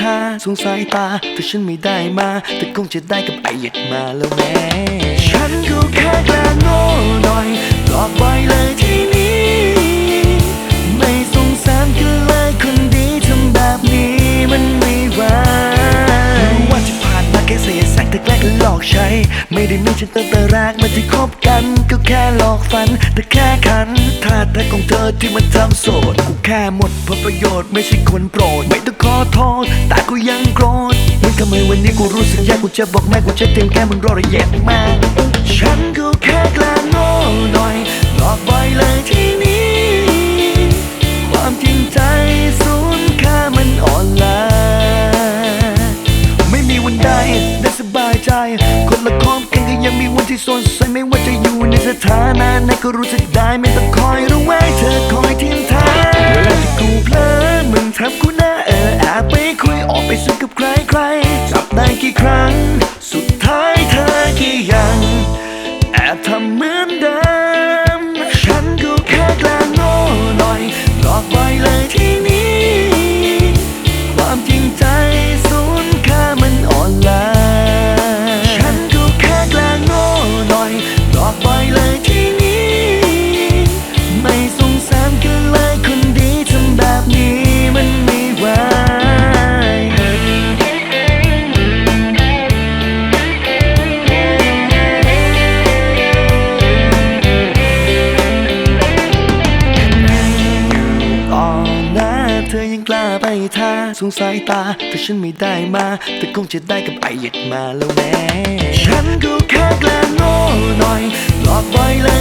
ท่าสงสัยตา ถ้าฉันไม่ได้มา แต่คงจะได้กับไอเหย็ดมาแล้วแม่ ได้มีฉันตั้งแต่แรกมาที่คบกัน ก็แค่หลอกฝัน แต่แค่ขันท่าแต่ของเธอที่มันทำโสด กูแค่หมดผลประโยชน์ไม่ใช่คนโปรด ไม่ต้องขอโทษ แต่กูยังโกรธมันทำไมวันนี้กูรู้สึกแย่กูจะบอกแม่กูจะเตรียมแก้มึงรอระแยะมาก สนใสไม่ว่าจะอยู่ในสถานะไหนก็รู้สึกได้ไม่ต้องคอยระแวงเธอคอยทิ้งทางเวลาที่กูเพลอมึงทำกูหน้าเออแอบไปคุยออกไปซึ่งกับใครใครจับได้กี่ครั้ง สุดท้ายเธอกี่ยังแอบทำเหมือน ล่อกไว้เลยทีนี้ ไม่สงสารกันเลยคนดีทำแบบนี้มันไม่ไหวต่อหน้าเธอยังกล้าไปท่าสงสายตาแต่ฉันไม่ได้มาแต่คงจะได้กับไอเหย็ดมาแล้วแม่ฉันก็แค่กล้งโง่หน่อย หลอกไว้เลยทีนี้